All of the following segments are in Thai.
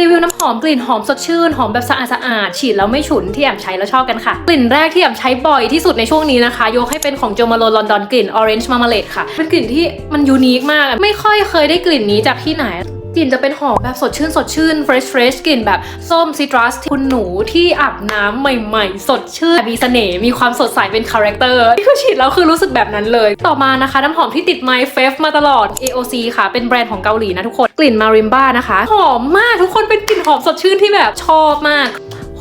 รีวิวน้ำหอมกลิ่นหอมสดชื่น หอมแบบสะอาดสะอาดฉีดแล้วไม่ฉุนที่แอมใช้แล้วชอบกันค่ะ กลิ่นแรกที่แอมใช้บ่อยที่สุดในช่วงนี้นะคะ ยกให้เป็นของ Jo Malone London กลิ่น Orange Marmalade ค่ะ เป็นกลิ่นที่มันยูนิคมาก ไม่ค่อยเคยได้กลิ่นนี้จากที่ไหน กลิ่นจะเป็นหอมแบบสดชื่นสดชื่น fresh fresh กลิ่นแบบส้มซิตรัสคุณหนูที่อาบน้ำใหม่ ๆ สดชื่นมีเสน่ห์มีความสดใสเป็นคาแรคเตอร์นี่คือฉีดแล้วคือรู้สึกแบบนั้นเลย ต่อมานะคะน้ำหอมที่ติดไมค์เฟฟมาตลอด AOC ค่ะ เป็นแบรนด์ของเกาหลีนะทุกคน กลิ่นมาริมบ้านะคะ หอมมากทุกคนเป็นกลิ่นหอมสดชื่นที่แบบชอบมาก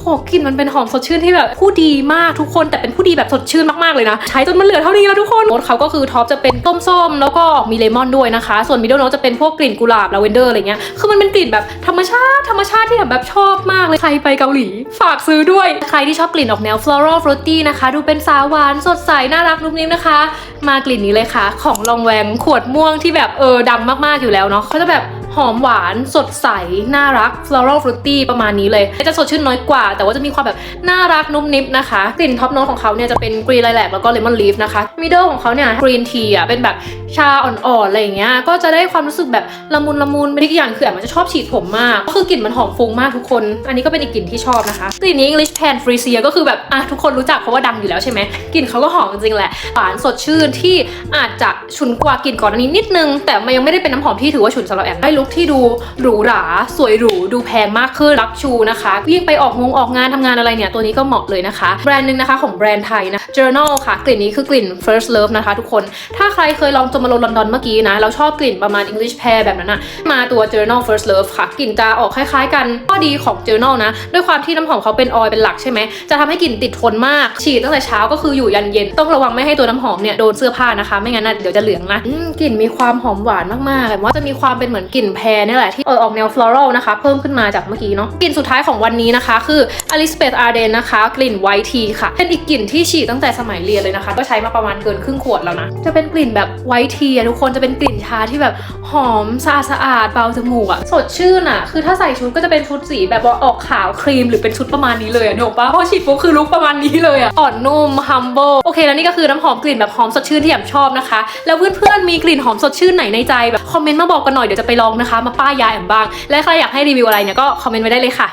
หกลิ่นมันเป็นหอมสดชื่นที่แบบผู้ดีมากทุกคนแต่เป็นผู้ดีแบบสดชื่นมากๆเลยนะ ใช้จนมันเหลือเท่านี้แล้วทุกคนโน้ตเขาก็คือท็อปจะเป็นส้มๆแล้วก็มีเลมอนด้วยนะคะ ส่วนมิดเดิลโน้ตจะเป็นพวกกลิ่นกุหลาบลาเวนเดอร์อะไรเงี้ยคือมันเป็นกลิ่นแบบธรรมชาติธรรมชาติที่แบบแบบชอบมากเลยใครไปเกาหลี ฝากซื้อด้วย ใครที่ชอบกลิ่นออกแนว floral fruity นะคะ ดูเป็นสาวหวานสดใสน่ารักนุ่มนิ่มนะคะ มากลิ่นนี้เลยค่ะ ของลองแวงขวดม่วงที่แบบเออดังมากๆอยู่แล้วเนาะเขาจะแบบ หอมหวานสดใส น่ารัก floral fruity ประมาณนี้เลย จะสดชื่นน้อยกว่า แต่ว่าจะมีความแบบน่ารักนุ่มนิบนะคะ กลิ่นท็อปโน้ตของเขาเนี่ยจะเป็นกรีนไลแลกแล้วก็เลมอนลีฟนะคะมิดเดิลของเขาเนี่ยกรีนทีอะเป็นแบบชาอ่อนๆอะไรอย่างเงี้ยก็จะได้ความรู้สึกแบบละมุนละมุนอีกอย่างคือแอมมันจะชอบฉีดผมมากก็คือกลิ่นมันหอมฟุ้งมากทุกคน อันนี้ก็เป็นอีกกลิ่นที่ชอบนะคะกลิ่นนี้ English Pan f r e e z i a ก็คือแบบอะทุกคนรู้จักเพราะว่าดังอยู่แล้วใช่ไหมกลิ่นเขาก็หอมจริงแหละหวานสดชื่นที่อาจจะฉุนกว่ากลิ่นก่อนอันนี้นิดนึง แต่มันยังไม่ได้เป็นน้ำหอมที่ถือว่าฉุนสำหรับแอมได้ลุคที่ดูหรูหรา สวยหรู ดูแพงมากขึ้นรักชูนะคะ ยิ่งไปออกงงออกงานทำงานอะไรเนี่ย ตัวนี้ก็เหมาะเลยนะคะ แบรนด์หนึ่งนะคะของแบรนด์ไทยนะ Journal ค่ะ กลิ่นนี้คือกลิ่น First Love นะคะทุกคน ถ้าใครเคยลองจมาโลลอนดอนเมื่อกี้นะ เราชอบกลิ่นประมาณ English Pear แบบนั้นนะมาตัว Journal First Love ค่ะ กลิ่นจะออกคล้าย ๆ กัน ข้อดีของ Journal นะ ด้วยความที่น้ำหอมเขาเป็นออยล์เป็นหลักใช่ไหม จะทำให้กลิ่นติดทนมาก ฉีดตั้งแต่เช้าก็คืออยู่ยันเย็น ต้องระวังไม่ให้ตัวน้ำหอมเนี่ยโดนเสื้อผ้านะคะ ไม่งั้นนะเดี๋ยวจะเหลืองนะกลิ่นมีความหอมหวานมากๆแต่ว่าจะมีความเป็นเหมือนกลิ่นแพรนี่แหละที่เออออกแนว floral นะคะ เพิ่มขึ้นมาจากเมื่อกี้เนาะกลิ่นสุดท้ายของวันนี้นะคะ คือ Elizabeth Arden นะคะ กลิ่น White Tea ค่ะ เป็นอีกกลิ่นที่ฉีดตั้งแต่สมัยเรียนเลยนะคะ ก็ใช้มาประมาณเกินครึ่งขวดแล้วนะ จะเป็นกลิ่นแบบ White Tea อะทุกคนจะเป็นกลิ่นชาที่แบบหอมสะอาดสะอาดเบาจมูกอะสดชื่นอะคือถ้าใส่ชุดก็จะเป็นชุดสีแบบว่าออกขาวครีมหรือเป็นชุดประมาณนี้เลยอะเนกปะพอฉีดปุ๊บคือลุคประมาณนี้เลยอะอ่อนนุ่ม humble โอเค แล้วนี่ก็คือน้ำหอมกลิ่นแบบหอมสดชื่นที่แอมชอบนะคะ แล้วเพื่อนๆมีกลิ่นหอมสดชื่นไหนในใจแบบคอมเมนต์มาบอกกันหน่อยเดี๋ยวจะไปลองนะคะ มาป้ายยาแอมบ้าง และใครอยากให้รีวิวอะไรเนี่ยก็คอมเมนต์ไว้ได้เลยค่ะ